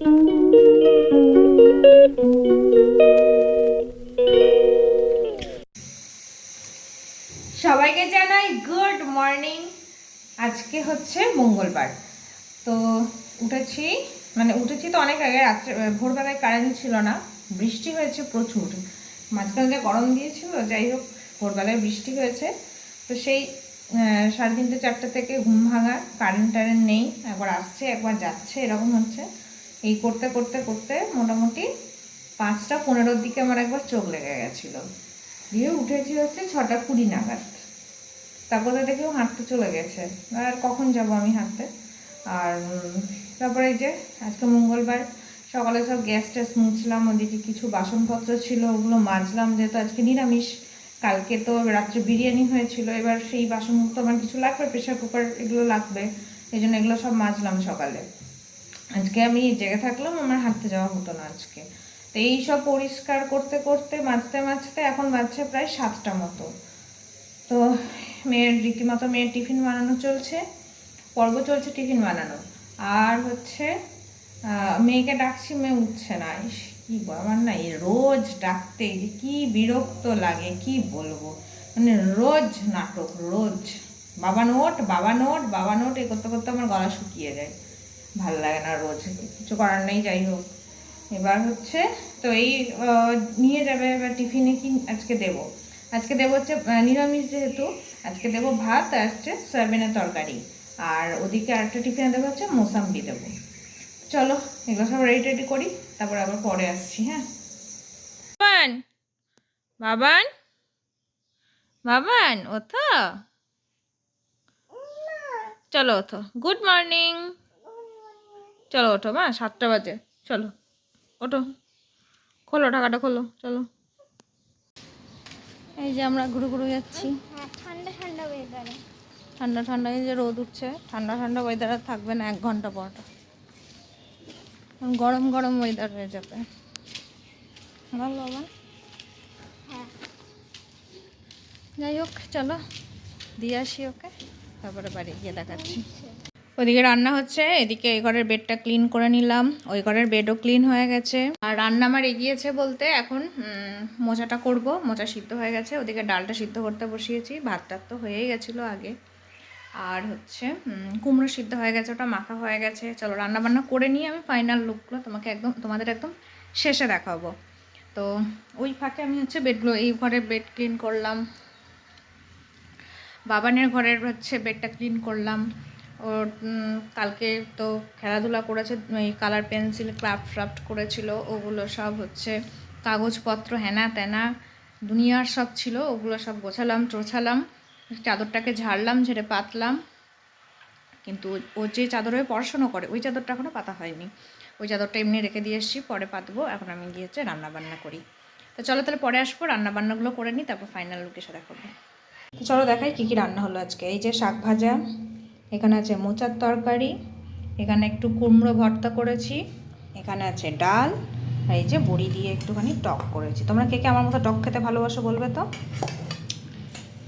সবাইকে জানাই good morning. আজকে হচ্ছে মঙ্গলবার। তো উঠেছি মানে উঠেছি তো অনেক আগে, রাত্রে ভোরবেলায় কারেন্ট ছিল না, বৃষ্টি হয়েছে প্রচুর। মাঝখানে গরম দিয়েছিল, যাই হোক, ভোরবেলায় বৃষ্টি হয়েছে। তো সেই সাড়ে তিনটে, চারটে থেকে ঘুম ভাঙা কারেন্ট টারেন্ট নেই, একবার আসছে, একবার যাচ্ছে, এরকম হচ্ছে। এই করতে করতে করতে মোটামুটি পাঁচটা, পনেরোর দিকে আমার একবার চোখ লেগে গেছিল। দিয়ে উঠেছি হচ্ছে ছটা কুড়ি নাগাদ। তারপরে দেখেও হাঁটতে চলে গেছে। আর কখন যাব আমি হাঁটতে? আর তারপরে যে আজকে মঙ্গলবার, সকালে সব গ্যাস ট্যাস মুছলাম, ওদিকে কিছু বাসনপত্র ছিল, ওগুলো মাজলাম, যেহেতু আজকে নিরামিষ। কালকে তো রাত্রে বিরিয়ানি হয়েছিল, এবার সেই বাসন তো আমার কিছু লাগবে, প্রেশার কুকার এগুলো লাগবে, এই জন্য এগুলো সব মাজলাম সকালে। আজকে আমি জেগে থাকলাম, আমার হাঁটতে যাওয়া হতো না আজকে। তো এই সব পরিষ্কার করতে করতে, মাজতে মাঝতে এখন বাজছে প্রায় সাতটা মতো। তো মেয়ের, রীতিমতো মেয়ের টিফিন বানানো চলছে, পর্ব চলছে টিফিন বানানো। আর হচ্ছে মেয়েকে ডাকছি, মেয়ে উঠছে না। কি আমার না, এই রোজ ডাকতে কি বিরক্ত লাগে, কি বলব? মানে রোজ নাটক, রোজ। বাবা নোট বাবা নোট বাবা নোট, এ করতে করতে আমার গলা শুকিয়ে যায়। ভালো লাগে না রোজ কিছু করার নেই যাই হোক। এবার হচ্ছে তো এই নিয়ে যাবে এবার টিফিনে কি আজকে দেব? আজকে দেবো হচ্ছে নিরামিষ যেহেতু আজকে দেবো ভাত আর হচ্ছে সয়াবিনের তরকারি। আর ওদিকে আরেকটা টিফিনে দেবো হচ্ছে মোসাম্বি দেবো। চলো এগুলো সব রেডি টেডি করি তারপর আবার পরে আসছি হ্যাঁ? বাবান বাবান বাবান ওঠো। চলো ওঠো। গুড মর্নিং চলো ওঠো মা সাতটা বাজে। চলো ওঠো। খোলো টাকাটা খোলো চলো। এই যে আমরা ঘুরে ঘুরে যাচ্ছি। ঠান্ডা ঠান্ডা ওয়েদারে ঠান্ডা ঠান্ডা এই যে রোদ উঠছে। ঠান্ডা ঠান্ডা ওয়েদার আর থাকবে না এক ঘণ্টা পর। গরম গরম ওয়েদার হয়ে যাবে। ভালো বাবা। হ্যাঁ। যাই হোক চলো। দিয়ে আসি ওকে। তারপরে বাড়ি গিয়ে দেখাচ্ছি। ওদিকে রান্না হচ্ছে, এদিকে এই ঘরের বেডটা ক্লিন করে নিলাম। ওই ঘরের বেডও ক্লিন হয়ে গেছে। আর রান্না আমার এগিয়েছে বলতে এখন মোচাটা করব। মোচা সিদ্ধ হয়ে গেছে, ওদিকে ডালটা সিদ্ধ করতে বসিয়েছি। ভাত টাত তো হয়েই গেছিল আগে। আর হচ্ছে কুমড়ো সিদ্ধ হয়ে গেছে, ওটা মাখা হয়ে গেছে। চলো রান্না বান্না করে নিয়ে আমি ফাইনাল লুকগুলো তোমাকে একদম, তোমাদের একদম শেষে দেখাবো। তো ওই ফাঁকে আমি হচ্ছে বেডগুলো, এই ঘরের বেড ক্লিন করলাম। বাবানের ঘরের হচ্ছে বেডটা ক্লিন করলাম। ওর কালকে তো খেলাধুলা করেছে এই কালার পেন্সিল ক্রাফট ফ্রাফট করেছিল, ওগুলো সব হচ্ছে কাগজপত্র, হেনা তেনা, দুনিয়ার সব ছিল, ওগুলো সব গোছালাম, টোছালাম, চাদরটাকে ঝাড়লাম, ঝেড়ে পাতলাম, কিন্তু ও যে চাদরে পড়াশুনো করে, ওই চাদরটা এখনও পাতা হয়নি। ওই চাদরটা এমনি রেখে দিয়ে এসেছি, পরে পাতবো, এখন আমি গিয়ে হচ্ছে রান্না বান্না করি। তো চলো তাহলে পরে আসব রান্না বান্নাগুলো করে নিই, তারপর ফাইনাল লুক দেখাবো। তো চলো দেখাই কী কী রান্না হলো আজকে। এই যে শাক ভাজা এখানে আছে মোচার তরকারি, এখানে একটু কুমড়ো ভর্তা করেছি, এখানে আছে ডাল, আর এই যে বড়ি দিয়ে একটুখানি টক করেছি। তোমরা কে কে আমার মতো টক খেতে ভালোবাসো বলবে তো?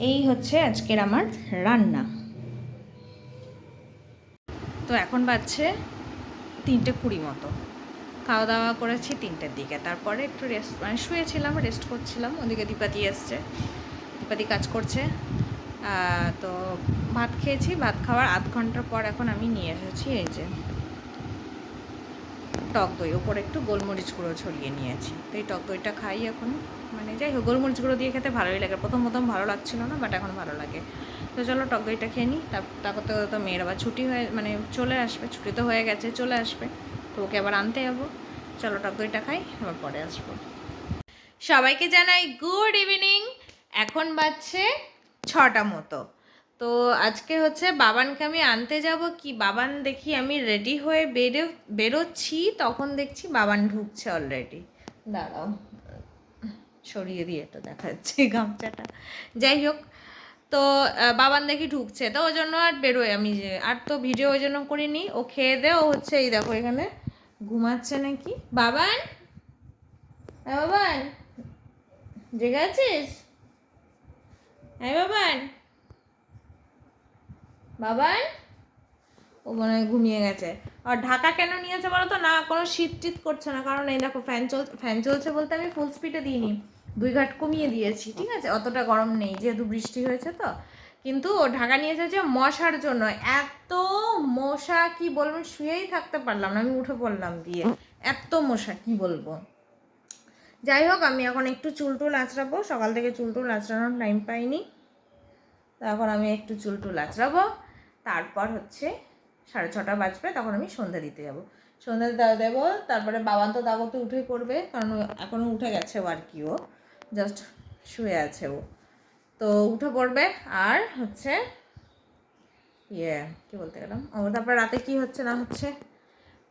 এই হচ্ছে আজকের আমার রান্না। তো এখন বাজছে তিনটে কুড়ি মতো। খাওয়া দাওয়া করেছি তিনটের দিকে। তারপরে একটু রেস্ট মানে শুয়েছিলাম রেস্ট করছিলাম। ওদিকে দীপাদি এসছে দীপাদি কাজ করছে। তো ভাত খেয়েছি, ভাত খাওয়ার আধ ঘণ্টা পর এখন আমি নিয়ে এসেছি এই যে টক দই। ওপরে একটু গোলমরিচ গুঁড়ো ছড়িয়ে নিয়েছি। তো এই টক দইটা খাই এখন। মানে যাই হোক, গোলমরিচ গুঁড়ো দিয়ে খেতে ভালোই লাগে। প্রথম প্রথম ভালো লাগছিল না বাট এখন ভালো লাগে। তো চলো টক দইটা খেয়ে নিই। তারপর তো তো মেয়ের আবার ছুটি হয়ে মানে চলে আসবে, ছুটি তো হয়ে গেছে, চলে আসবে। তো ওকে আবার আনতে যাব। চলো টক দইটা খাই আবার পরে আসব। সবাইকে জানাই গুড ইভিনিং। এখন বাজছে ছটা মতো। তো আজকে হচ্ছে বাবানকে আমি আনতে যাব, কি বাবান দেখি আমি রেডি হয়ে বেরো বেরোচ্ছি, তখন দেখছি বাবান ঢুকছে অলরেডি দাঁড়াও, সরিয়ে দিয়ে তো দেখা যাচ্ছে গামছাটা। যাই হোক, তো বাবান দেখি ঢুকছে, তো ওই জন্য আর বেরোয় আমি যে, আর তো ভিডিও ওই জন্য করিনি, ও খেয়ে দে, ও হচ্ছে এই দেখো এখানে ঘুমাচ্ছে নাকি। বাবান? হ্যাঁ বাবান? জেগে আছিস? হ্যাঁ বাবান। বাবান? ও মনে হয় ঘুমিয়ে গেছে। আর ঢাকা কেন নিয়েছে বলো তো না, কোনো শীত টিত করছে না। কারণ এই দেখো ফ্যান চল ফ্যান চলছে বলতে আমি ফুল স্পিডে দিইনি। দুই ঘাট কমিয়ে দিয়েছি, ঠিক আছে? অতটা গরম নেই, যেহেতু বৃষ্টি হয়েছে তো। কিন্তু ঢাকা নিয়ে এসেছে মশার জন্য। এত মশা, কি বলব? শুয়েই থাকতে পারলাম না। আমি উঠে পড়লাম দিয়ে। এত মশা, কি বলব? যাই হোক, আমি এখন একটু চুল টুল আঁচড়াবো। সকাল থেকে চুল টুল আঁচড়ানোর টাইম পাইনি। তো এখন আমি একটু চুল টুল আঁচড়াবো। তারপর হচ্ছে সাড়ে ছটা বাজবে, তখন আমি সন্ধ্যা দিতে যাব। সন্ধ্যা দিতে দেবো তারপরে বাবান তো দাবতে উঠে পড়বে, কারণ এখনও উঠে গেছে ও আর কি ও। জাস্ট শুয়ে আছে ও। তো উঠে পড়বে, আর হচ্ছে ইয়ে কী বলতে গেলাম? ও, তারপর রাতে কি হচ্ছে না হচ্ছে?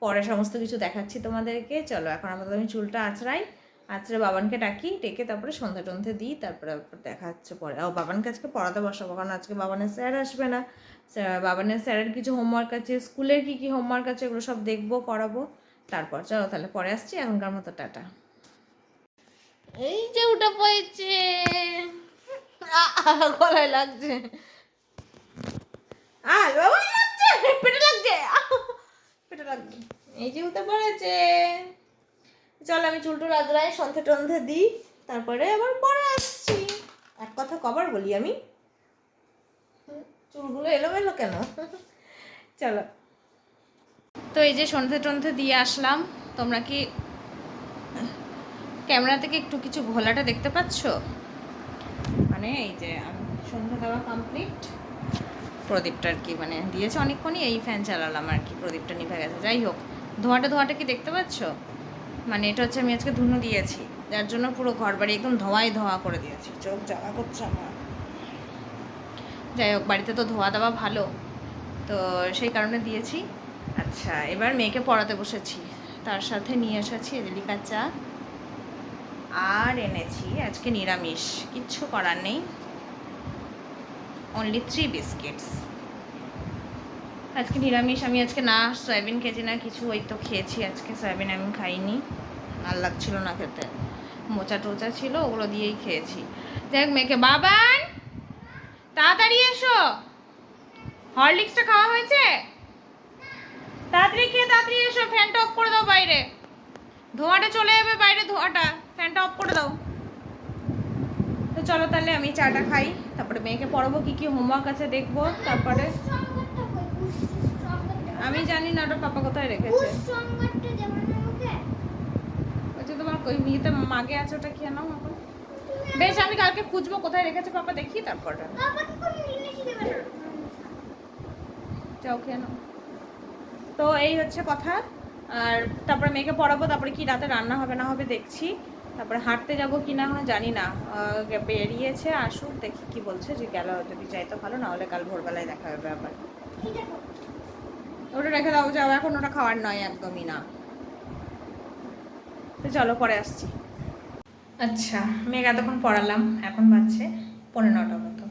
পরে সমস্ত কিছু দেখাচ্ছি তোমাদেরকে। চলো, এখন আমাদের আমি চুলটা আঁচড়াই। আঁচড়ে বাবানকে ডাকি ডেকে তারপরে সন্ধ্যা টন্ধে দিই তারপরে দেখা হচ্ছে পরে। ও বাবানকে আজকে পড়াতে বসাবো কারণ আজকে বাবানের স্যার আসবে না। বাবানের স্যারের কিছু হোমওয়ার্ক আছে স্কুলের কী কী হোমওয়ার্ক আছে এগুলো সব দেখব করাবো তারপর চলো তাহলে পরে আসছি এখনকার মতো টাটা। এই যে পড়েছে। আহ, গলায় লাগছে। পেটে লাগছে! পেটে লাগছে। এই যে উঠে পড়েছে। চল আমি চুল টুল আজরাই সন্ধে টন্ধে দিই, তারপরে আবার পরে আসছি। এক কথা কবার বলি আমি। চুলগুলো এলোমেলো কেন? চলো। তো এই যে সন্ধে টন্ধে দিয়ে আসলাম, তোমরা কি ক্যামেরা থেকে একটু কিছু ঘোলাটা দেখতে পাচ্ছ? মানে এই যে, আমি, সন্ধ্যা দেওয়া কমপ্লিট প্রদীপটা আর কি মানে দিয়েছে অনেকক্ষণই, এই ফ্যান চালালাম আর কি, প্রদীপটা নিভে গেছে। যাই হোক, ধোঁয়াটা ধোঁয়াটা কি দেখতে পাচ্ছ? মানে এটা হচ্ছে আমি আজকে ধুনো দিয়েছি। যার জন্য পুরো ঘর বাড়ি একদম ধোঁয়াই ধোঁয়া করে দিয়েছি। চোখ জ্বালা করছে আমার। যাই হোক, বাড়িতে তো ধোয়া দেওয়া ভালো। তো সেই কারণে দিয়েছি। আচ্ছা এবার মেয়েকে পড়াতে বসেছি। তার সাথে নিয়ে এসেছি এদিলিকা চা। আর এনেছি আজকে নিরামিষ। কিচ্ছু করার নেই। অনলি থ্রি বিস্কিটস আজকে নিরামিষ, আমি আজকে না, সয়াবিন খেয়েছি না, কিছু, ওই তো খেয়েছি আজকে, সয়াবিন আমি খাইনি। আর লাগছিল না খেতে। মোচা টোচা ছিল, ওগুলো দিয়েই খেয়েছি। দেখ মেয়েকে, বাবান! তাড়াতাড়ি এসো! হরলিক্সটা খাওয়া হয়েছে? তাড়াতাড়ি খেয়ে, তাড়াতাড়ি এসো, ফ্যানটা অফ করে দাও বাইরে। ধোঁয়াটা চলে যাবে বাইরে ধোঁয়াটা, ফ্যানটা অফ করে দাও। তো চলো তাহলে, আমি চাটা খাই, তারপরে মেয়েকে পড়াবো, কি কি হোমওয়ার্ক আছে দেখব, তারপরে আমি জানি না ওটা পাপা কোথায় রেখেছে। যে তোমার ইয়েতে মাগে আছে ওটা খেয়ে নাও এখন। বেশ আমি কালকে খুঁজবো কোথায় রেখেছে পাপা দেখি তারপর যাও খেয়ে নাও। তো এই হচ্ছে কথা। আর তারপরে মেয়েকে পড়াবো তারপরে কি রাতে রান্না হবে না হবে দেখছি। তারপরে হাঁটতে যাব কি না জানি না। বেরিয়েছে আসুক দেখি কি বলছে। যে গেল যদি যাই তো ভালো না হলে কাল ভোরবেলায় দেখা হবে আবার। ওটা রেখে দাও যাও এখন ওটা খাওয়ার নয় একদমই না। তো চলো পরে আসছি। আচ্ছা মেঘ এতক্ষণ পড়ালাম এখন বাজছে পনেরো নটা মতো।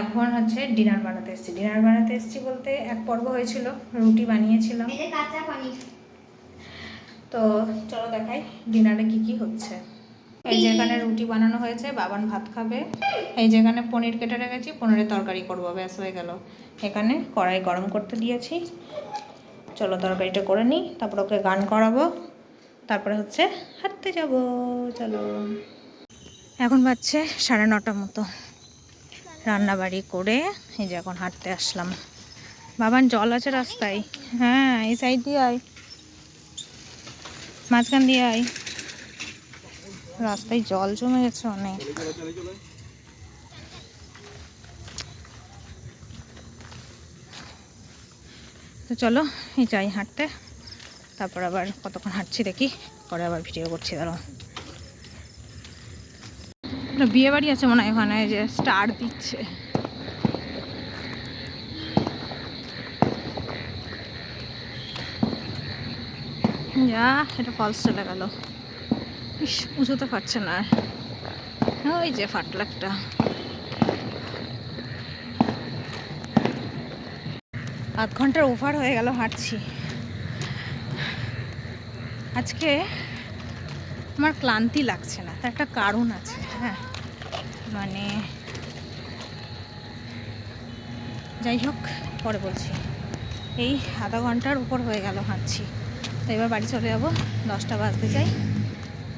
এখন হচ্ছে ডিনার বানাতে এসেছি। ডিনার বানাতে এসেছি বলতে এক পর্ব হয়েছিল রুটি বানিয়েছিলাম। তো চলো দেখাই ডিনারে কি কি হচ্ছে। এই যে এখানে রুটি বানানো হয়েছে বাবান ভাত খাবে। এই যে এখানে পনির কেটে রেখেছি পনিরের তরকারি করব ব্যাস হয়ে গেল। এখানে কড়াই গরম করতে দিয়েছি। চলো তরকারিটা করে নিই, তারপর ওকে গান করাবো। তারপরে হচ্ছে হাঁটতে যাব, চলো। এখন বাজছে সাড়ে নটা মতো। রান্নাবাড়ি করে এই যে এখন হাঁটতে আসলাম। বাবান, জল আছে রাস্তায়। হ্যাঁ এই সাইড দিয়ে আয়। মাঝখান দিয়ে আয়। রাস্তায় জল জমে গেছে অনেক। তো চলো, এই যাই হাঁটতে। তারপর আবার কতক্ষণ হাঁটছি দেখি, পরে আবার ভিডিও করছি দাঁড়ো বিয়ে বাড়ি আছে মনে হয় ওখানে যে স্টার দিচ্ছে। যা, এটা ফলস চলে গেল। ইস উঁচুতে পারছে না। ওই যে ফাটলো আধ ঘণ্টার ওভার হয়ে গেল, হাঁটছি। আজকে আমার ক্লান্তি লাগছে না, তার একটা কারণ আছে হ্যাঁ। মানে যাই হোক, পরে বলছি। এই আধা ঘণ্টার উপর হয়ে গেল, হাঁটছি। তো এবার বাড়ি চলে যাব, দশটা বাজতে চাই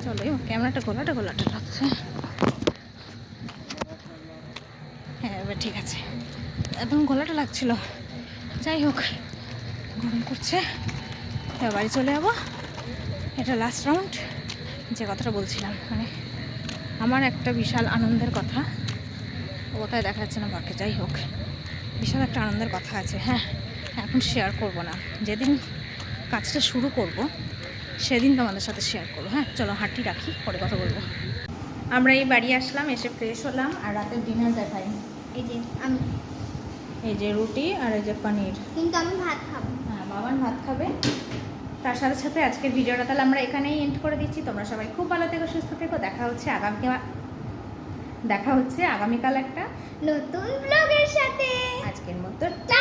চলো ক্যামেরাটা গোলাটা গোলাটা লাগছে হ্যাঁ এবার ঠিক আছে। একদম গোলাটা লাগছিল। যাই হোক গরম করছে এবার বাড়ি চলে যাব? এটা লাস্ট রাউন্ড যে কথাটা বলছিলাম মানে আমার একটা বিশাল আনন্দের কথা ওটাই দেখা যাচ্ছে না বাকি যাই হোক বিশাল একটা আনন্দের কথা আছে হ্যাঁ এখন শেয়ার করব না যেদিন কাজটা শুরু করব সেদিন তোমাদের সাথে শেয়ার করব হ্যাঁ চলো হাঁটি রাখি পরে কথা বলব। আমরা এই বাড়ি আসলাম এসে ফ্রেশ হলাম আর রাতের ডিনার দেখাই। এই যে আমি এই যে রুটি আর এই যে পনির। কিন্তু আমি ভাত খাব। হ্যাঁ বাবার ভাত খাবে। তার সাথে সাথে আজকের ভিডিওটা তাহলে আমরা এখানেই এন্ড করে দিচ্ছি। তোমরা সবাই খুব ভালো থেকো সুস্থ থেকো। দেখা হচ্ছে আগামী দেখা হচ্ছে আগামীকাল একটা নতুন ব্লগের সাথে। আজকের মতো টা